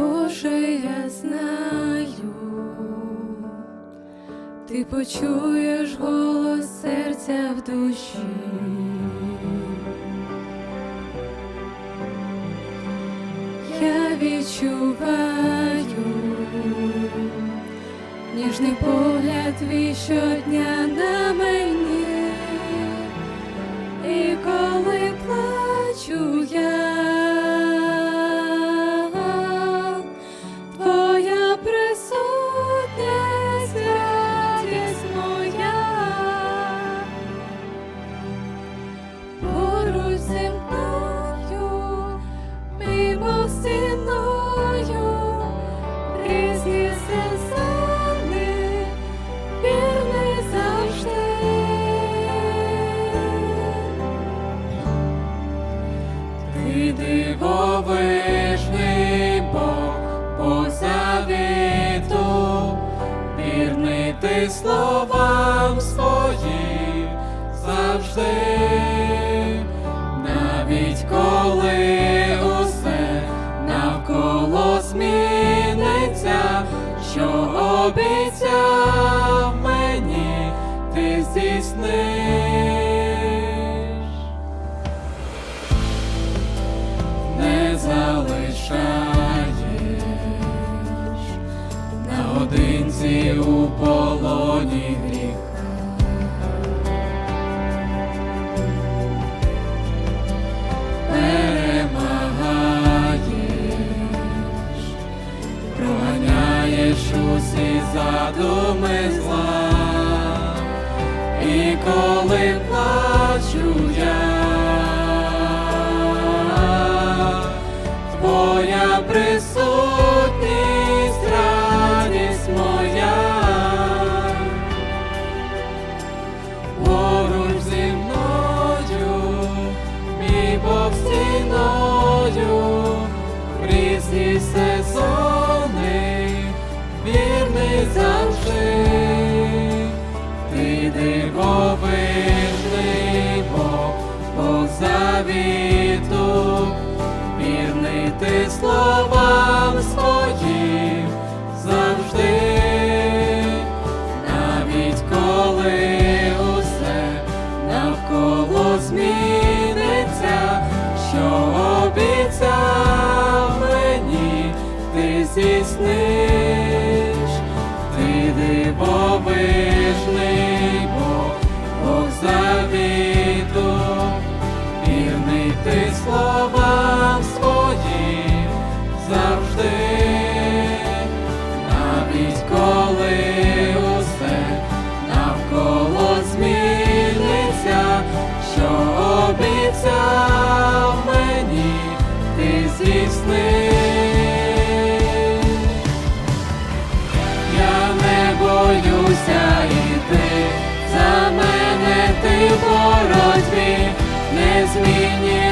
Боже, я знаю, ти почуєш голос серця в душі. Я відчуваю ніжний погляд твій щодня на мені, Ти дивовижний Бог по завіту, вірний словам своїм завжди, навіть коли усе навколо зміниться, що обіцяв залишаєш. Наодинці у полоні гріха. Перемагаєш, проганяєш усі задуми зла, і коли плачу я, presencia. Словам своїм завжди, навіть коли усе навколо зміниться, що обіцяв мені, ти здійсниш, ти дивовижний Бог, Бог завіту, вірний ти словам за мене ти в боротьбі, не милості